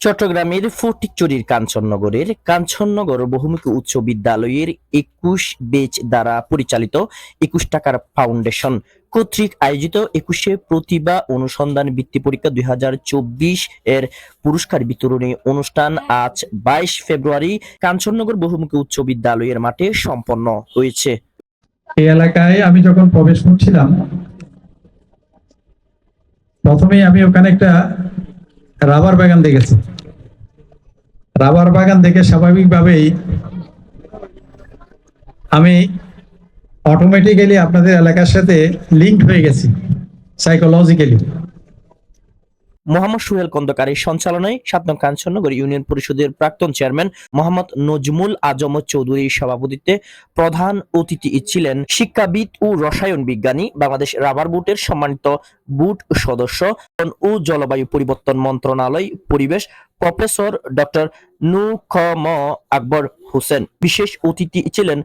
চট্টগ্রামের ফটিকচুরির কাঞ্চননগরের কাঞ্চননগর বহুমুখী উচ্চ বিদ্যালয়ের একুশ বেচ দ্বারা পরিচালিত একুশ টাকার ফাউন্ডেশন কর্তৃক আয়োজিত একুশে প্রতিভা অনুসন্ধান বৃত্তি পরীক্ষা দুই হাজার চব্বিশ এর পুরস্কার বিতরণী অনুষ্ঠান আজ বাইশ ফেব্রুয়ারি কাঞ্চননগর বহুমুখী উচ্চ বিদ্যালয়ের মাঠে সম্পন্ন হয়েছে। এই এলাকায় আমি যখন প্রবেশ করছিলাম, প্রথমেই আমি ওখানে একটা রাবার বাগান দেখেছে রাবার বাগান দেখে স্বাভাবিকভাবেই আমি অটোমেটিক্যালি আপনাদের এলাকার সাথে লিঙ্ক হয়ে গেছি সাইকোলজিক্যালি মোহাম্মদ সুহেল কন্দকারের সঞ্চালনায় সাত নং ইউনিয়ন পরিষদের প্রাক্তন চেয়ারম্যান মোহাম্মদ নজমুল আজম চৌধুরীর সভাপতিত্বে প্রধান অতিথি ছিলেন শিক্ষাবিদ ও রসায়ন বিজ্ঞানী বাংলাদেশ রাবার বুটের সম্মানিত বুট সদস্য ও জলবায়ু পরিবর্তন মন্ত্রণালয় পরিবেশ প্রফেসর ডক্টর নু খ ম আকবর হোসেন। বিশেষ অতিথি ছিলেন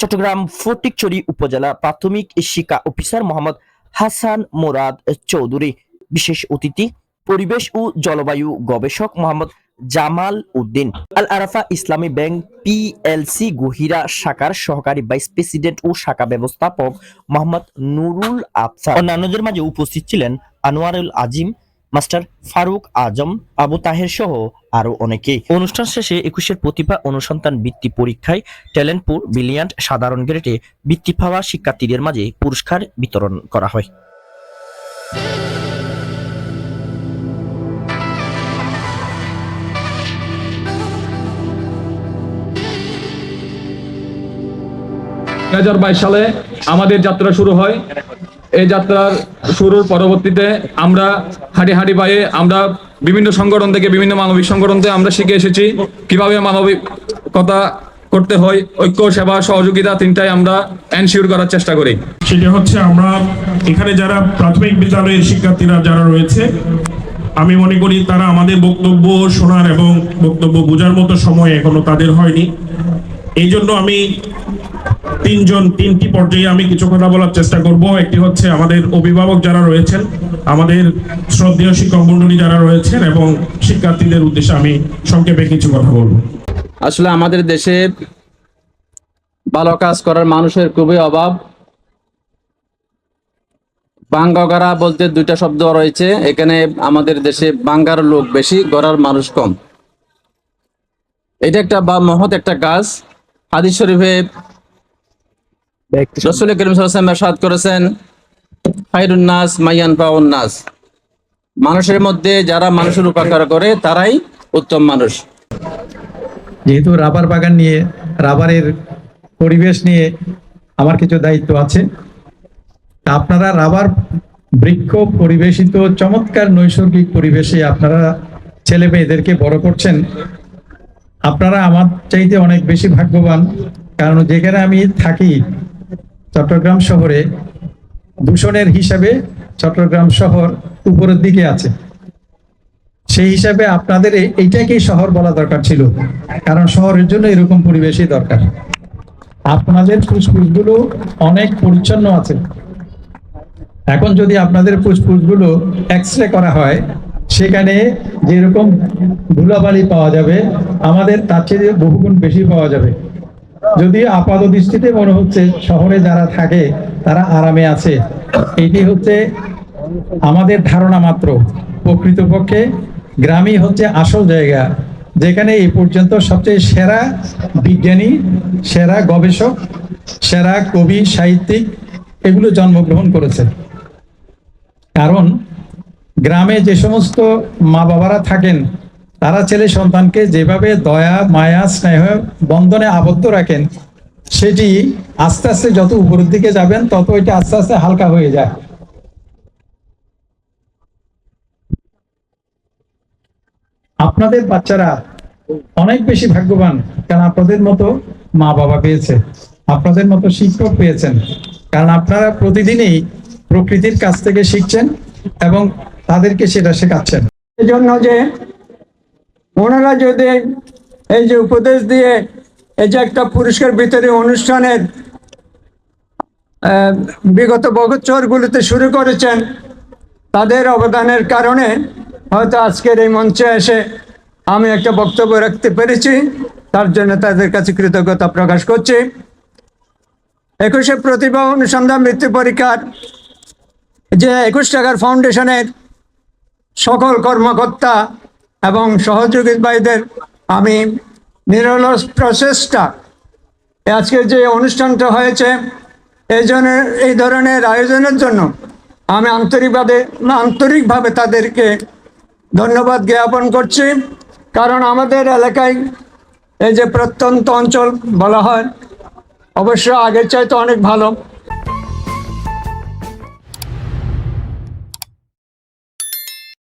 চট্টগ্রাম ফটিকছড়ি উপজেলা প্রাথমিক শিক্ষা অফিসার মোহাম্মদ হাসান মোরাদ চৌধুরী। বিশেষ অতিথি পরিবেশ ও জলবায়ু গবেষক মোহাম্মদ জামাল উদ্দিন। আল আরাফা ইসলামী ব্যাংক পিএলসি গুহিরা শাখার সহকারী ভাইস প্রেসিডেন্ট ও শাখা ব্যবস্থাপক মোহাম্মদ নুরুল আফসার অন্যান্যদের মাঝে উপস্থিত ছিলেন আনোয়ারুল আজিম, মাস্টার ফারুক আজম, আবু তাহের সহ আরও অনেকে অনুষ্ঠান শেষে একুশের প্রতিভা অনুসন্ধান বৃত্তি পরীক্ষায় ট্যালেন্টপুর ব্রিলিয়ান্ট সাধারণ গ্রেডে বৃত্তি পাওয়া শিক্ষার্থীদের মাঝে পুরস্কার বিতরণ করা হয়। দু হাজার বাইশ সালে আমাদের যাত্রা শুরু হয়। এই যাত্রার শুরুর পরবর্তীতে আমরা হাঁটি হাঁটি পায়ে আমরা বিভিন্ন সংগঠন থেকে বিভিন্ন মানবিক সংগঠন থেকে আমরা শিখে এসেছি। কীভাবে মানবিকতা করতে হয়, ঐক্য, সেবা, সহযোগিতা তিনটাই আমরা এনশিওর করার চেষ্টা করি। সেটা হচ্ছে আমরা এখানে যারা প্রাথমিক বিদ্যালয়ের শিক্ষার্থীরা যারা রয়েছে, আমি মনে করি তারা আমাদের বক্তব্য শোনার এবং বক্তব্য বোঝার মতো সময় এখনও তাদের হয়নি। এই জন্য আমি তিনজন, তিনটি পর্যায়ে আমি কিছু কথা বলার চেষ্টা করব। একটি হচ্ছে আমাদের অভিভাবক যারা রয়েছেন, আমাদের শ্রদ্ধেয় শিক্ষক মন্ডলী যারা রয়েছেন এবং শিক্ষার্থীদের উদ্দেশ্যে আমি সংক্ষেপে কিছু কথা বলব। আসলে আমাদের দেশে ভালো কাজ করার মানুষের খুবই অভাব। বাঙ্গা বলতে দুইটা শব্দ রয়েছে। এখানে আমাদের দেশে বাঙ্গার লোক বেশি, গড়ার মানুষ কম। এটা একটা বা মহৎ একটা কাজ। হাদিস শরীফে রসুল করিম সাল্লাম এরশাদ করেছেন খায়রুন নাস মাইয়ান পাউন নাস। মানুষের মধ্যে যারা মানুষের উপকার করে তারাই উত্তম মানুষ। যেহেতু রাবার বাগান নিয়ে রাবারের পরিবেশ নিয়ে আমার কিছু দায়িত্ব আছে আপনারা রাবার বৃক্ষ পরিবেশিত চমৎকার নৈসর্গিক পরিবেশে আপনারা ছেলে মেয়েদেরকে বড় করছেন। আপনারা আমার চাইতে অনেক বেশি ভাগ্যবান কারণ যেখানে আমি থাকি চট্টগ্রাম শহরে দূষণের হিসাবে চট্টগ্রাম শহর উপরের দিকে আছে। সেই হিসাবে আপনাদের এ- এইটাকেই শহর বলা দরকার ছিল, কারণ শহরের জন্য এরকম পরিবেশই দরকার। আপনাদের ফুসফুসগুলো অনেক পরিচ্ছন্ন আছে। এখন যদি আপনাদের ফুসফুসগুলো এক্স রে করা হয়, সেখানে যেরকম ধুলাবালি পাওয়া যাবে, আমাদের তার চেয়ে বহুগুণ বেশি পাওয়া যাবে। যদি আপাত দৃষ্টিতে মনে হচ্ছে শহরে যারা থাকে, তারা আরামে আছে। এটি হচ্ছে আমাদের ধারণা মাত্র। প্রকৃতপক্ষে গ্রামই হচ্ছে আসল জায়গা, যেখানে এই পর্যন্ত সবচেয়ে সেরা বিজ্ঞানী, সেরা গবেষক, সেরা কবি, সাহিত্যিক এগুলো জন্মগ্রহণ করেছে। কারণ গ্রামে যে সমস্ত মা বাবারা থাকেন তারা ছেলে সন্তানকে যেভাবে দয়া, মায়া, স্নেহ বন্ধনে আবদ্ধ রাখেন, সেটি আস্তে আস্তে যত উপরের দিকে যাবেন, তত এটা আস্তে আস্তে হালকা হয়ে যায়। আপনাদের বাচ্চারা অনেক বেশি ভাগ্যবান, কারণ আপনাদের মতো মা বাবা পেয়েছে, আপনাদের মতো শিক্ষক পেয়েছেন, কারণ আপনারা প্রতিদিনই প্রকৃতির কাছ থেকে শিখছেন এবং তাদেরকে সেটা শেখাচ্ছেন। জন্য যে ওনারা যদি এই যে উপদেশ দিয়ে এই যে একটা পুরস্কার বিতরণী অনুষ্ঠানের বিগত বছরগুলিতে শুরু করেছেন, তাদের অবদানের কারণে হয়তো আজকের এই মঞ্চে এসে আমি একটা বক্তব্য রাখতে পেরেছি। তার জন্য তাদের কাছে কৃতজ্ঞতা প্রকাশ করছি। একুশে প্রতিভা অনুসন্ধান মৃত্যু পরীক্ষার যে একুশ টাকার ফাউন্ডেশনের সকল কর্মকর্তা এবং সহযোগী ভাইদের আমি নিরলস প্রচেষ্টা। আজকে যে অনুষ্ঠানটা হয়েছে, এই জন্য এই ধরনের আয়োজনের জন্য আমি আন্তরিকভাবে আন্তরিকভাবে তাদেরকে ধন্যবাদ জ্ঞাপন করছি। কারণ আমাদের এলাকায় এই যে প্রত্যন্ত অঞ্চল বলা হয়, অবশ্য আগের চাইতে অনেক ভালো।